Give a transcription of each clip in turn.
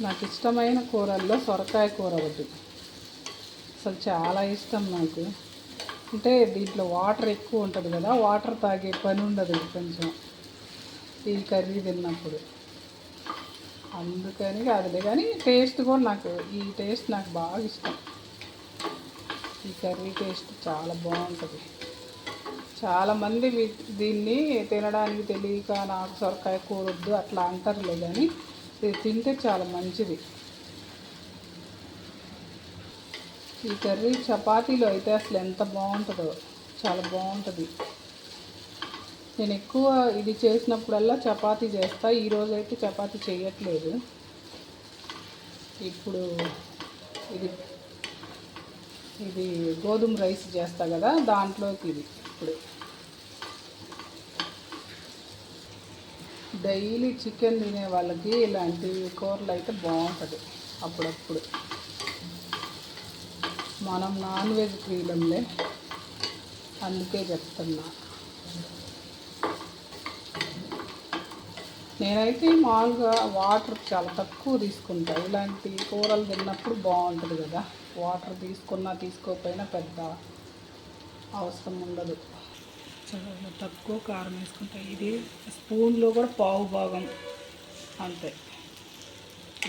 నాకు ఇష్టమైన కూరల్లో సొరకాయ కూర ఒకటి. అసలు చాలా ఇష్టం నాకు. అంటే దీంట్లో వాటర్ ఎక్కువ ఉంటుంది కదా వాటర్ తాగే పని ఉండదు కొంచెం. ఈ కర్రీ తిన్నప్పుడు. అందుకని కాదులే కానీ టేస్ట్ కూడా నాకు ఈ టేస్ట్ నాకు బాగా ఇష్టం. ఈ కర్రీ టేస్ట్ చాలా బాగుంటుంది. చాలామంది దీన్ని తినడానికి తెలియక నాకు సొరకాయ కూర వద్దు అట్లా అంటారులే కానీ తింటే చాలా మంచిది. ఈ కర్రీ చపాతీలో అయితే అసలు ఎంత బాగుంటుందో చాలా బాగుంటుంది. నేను ఎక్కువ ఇది చేసినప్పుడల్లా చపాతీ చేస్తా ఈరోజు అయితే చపాతీ చేయట్లేదు. ఇప్పుడు ఇది ఇది గోధుమ రైస్ చేస్తా కదా దాంట్లోకి ఇది ఇప్పుడు. డైలీ చికెన్ తినే వాళ్ళకి ఇలాంటి కూరలు అయితే బాగుంటుంది అప్పుడప్పుడు. మనం నాన్ వెజ్ ప్రియులంలే అందుకే చెప్తున్నా. నేనైతే మామూలుగా వాటర్ చాలా తక్కువ తీసుకుంటా. ఇలాంటి కూరలు తిన్నప్పుడు బాగుంటుంది కదా. వాటర్ తీసుకున్నా తీసుకోకపోయినా పెద్ద అవసరం ఉండదు. చాలా తక్కువ కారం వేసుకుంటా. ఇది స్పూన్లో కూడా పావు భాగం. అంతే.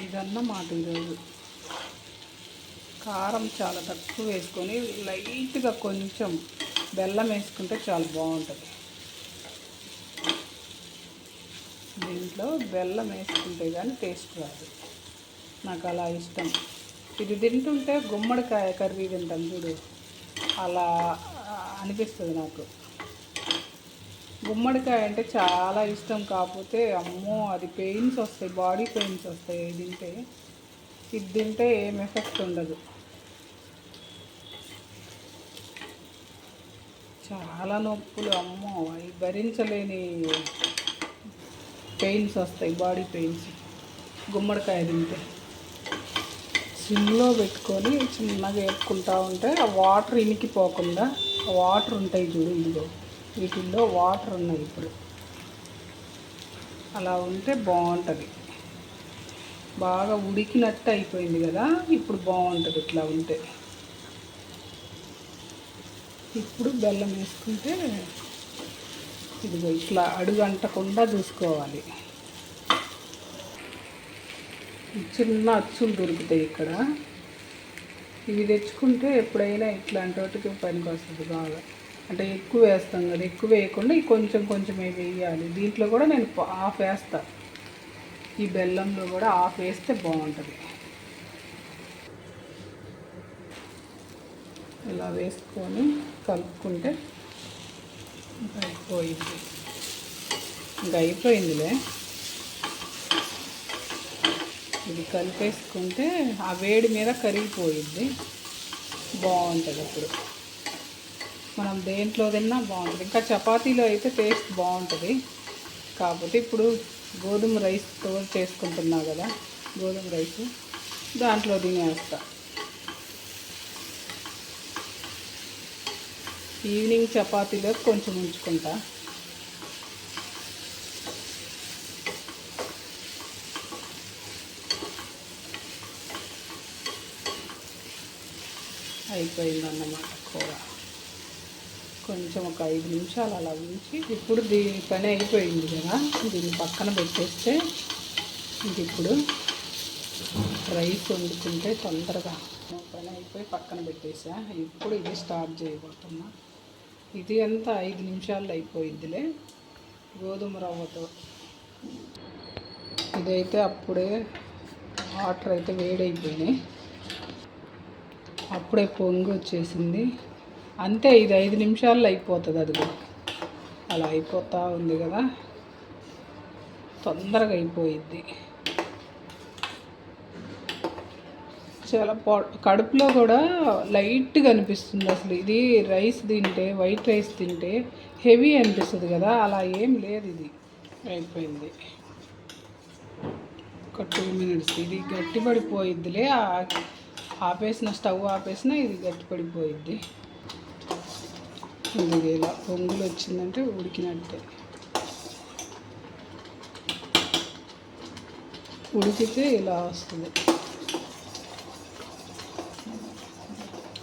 ఇదన్నమాట ఈరోజు కారం చాలా తక్కువ వేసుకొని లైట్గా కొంచెం బెల్లం వేసుకుంటే చాలా బాగుంటుంది. దీంట్లో బెల్లం వేసుకుంటే కానీ టేస్ట్ రాదు. నాకు అలా ఇష్టం. ఇది తింటుంటే గుమ్మడికాయ కర్రీ తింటాం చూడు. అలా అనిపిస్తుంది నాకు. గుమ్మడికాయ అంటే చాలా ఇష్టం. కాకపోతే అమ్మో అది పెయిన్స్ వస్తాయి బాడీ పెయిన్స్ వస్తాయి ఇది తింటే. ఇది తింటే ఏం ఎఫెక్ట్ ఉండదు. చాలా నొప్పులు అమ్మో అవి భరించలేని పెయిన్స్ వస్తాయి బాడీ పెయిన్స్. గుమ్మడికాయ తింటే. సిమ్లో పెట్టుకొని చిన్నగా వేపుకుంటా ఉంటే ఆ వాటర్ ఇనికిపోకుండా ఆ వాటర్ ఉంటాయి చూడు ఇదిగో వీటిల్లో వాటర్ ఉన్నాయి ఇప్పుడు. అలా ఉంటే బాగుంటుంది. బాగా ఉడికినట్టు అయిపోయింది కదా ఇప్పుడు బాగుంటుంది ఇట్లా ఉంటే. ఇప్పుడు బెల్లం వేసుకుంటే ఇదిగో ఇట్లా అడుగు అంటకుండా చూసుకోవాలి. చిన్న అచ్చులు దొరుకుతాయి ఇక్కడ. ఇవి తెచ్చుకుంటే ఎప్పుడైనా ఇట్లాంటి వాటికి పనికి వస్తుంది బాగా. అంటే ఎక్కువ వేస్తాం కదా ఎక్కువ వేయకుండా కొంచెం కొంచెం వేయాలి. దీంట్లో కూడా నేను హాఫ్ వేస్తా. ఈ బెల్లంలో కూడా హాఫ్ వేస్తే బాగుంటుంది. ఇలా వేసుకొని కలుపుకుంటే అయిపోయింది. ఇంకా అయిపోయిందిలే. ఇది కలిపేసుకుంటే ఆ వేడి మీద కరిగిపోయింది బాగుంటుంది అప్పుడు. మనం దేంట్లో తిన్నా బాగుంటుంది. ఇంకా చపాతీలో అయితే టేస్ట్ బాగుంటుంది. కాబట్టి ఇప్పుడు గోధుమ రైస్తో చేసుకుంటున్నా కదా గోధుమ రైస్ దాంట్లో తినేస్తా. ఈవినింగ్ చపాతీలో కొంచెం ఉంచుకుంటా. అయిపోయిందన్నమాట కూర. కొంచెం ఒక ఐదు నిమిషాలు అలా ఉంచి ఇప్పుడు దీని పని అయిపోయింది కదా దీన్ని పక్కన పెట్టేస్తే ఇంక ఇప్పుడు రైస్ వండుకుంటే తొందరగా. పని అయిపోయి పక్కన పెట్టేసా. ఇప్పుడు ఇది స్టార్ట్ చేయబోతున్నా. ఇది అంతా ఐదు నిమిషాల్లో అయిపోయిద్దిలే. గోధుమ రవ్వతో. ఇదైతే అప్పుడే వాటర్ అయితే వేడైపోయినాయి. అప్పుడే పొంగి వచ్చేసింది. అంతే ఇది ఐదు నిమిషాల్లో అయిపోతుంది అది అలా అయిపోతూ ఉంది కదా. తొందరగా అయిపోయిద్ది. చాలా పో కడుపులో కూడా లైట్గా అనిపిస్తుంది అసలు. ఇది రైస్ తింటే వైట్ రైస్ తింటే హెవీ అనిపిస్తుంది కదా. అలా ఏం లేదు ఇది. అయిపోయింది. ఒక టూ మినిట్స్. ఇది గట్టిపడిపోయిద్దిలే. ఆపేసిన స్టవ్ ఆపేసిన ఇది గట్టిపడిపోయిద్ది. ఇది ఇలా పొంగులు వచ్చిందంటే ఉడికినట్టే. ఉడికితే ఇలా వస్తుంది.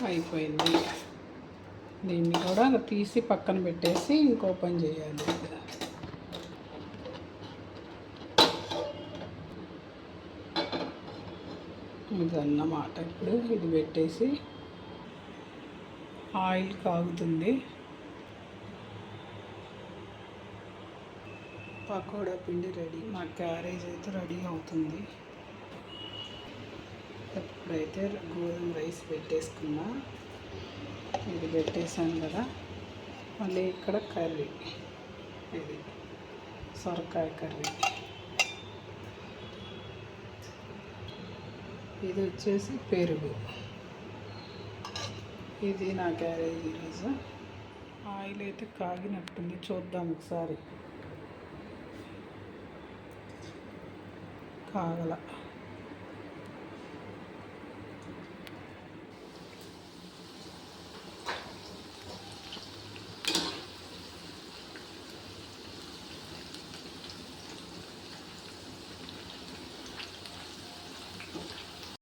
అయిపోయింది. దీన్ని కూడా తీసి పక్కన పెట్టేసి ఇంకో పని చేయాలి. ఇదన్నమాట. ఇప్పుడు ఇది పెట్టేసి ఆయిల్ కాగుతుంది. పకోడా పిండి రెడీ. మా క్యారేజ్ అయితే రెడీ అవుతుంది. ఇప్పుడైతే గోధుమ రైస్ పెట్టేసుకున్నా. ఇది పెట్టేసాను కదా. మళ్ళీ ఇక్కడ కర్రీ. ఇది సొరకాయ కర్రీ. ఇది వచ్చేసి పెరుగు. ఇది నా క్యారేజ్ ఈరోజు. ఆయిల్ అయితే కాగినట్టుంది. చూద్దాం ఒకసారి. 看看了。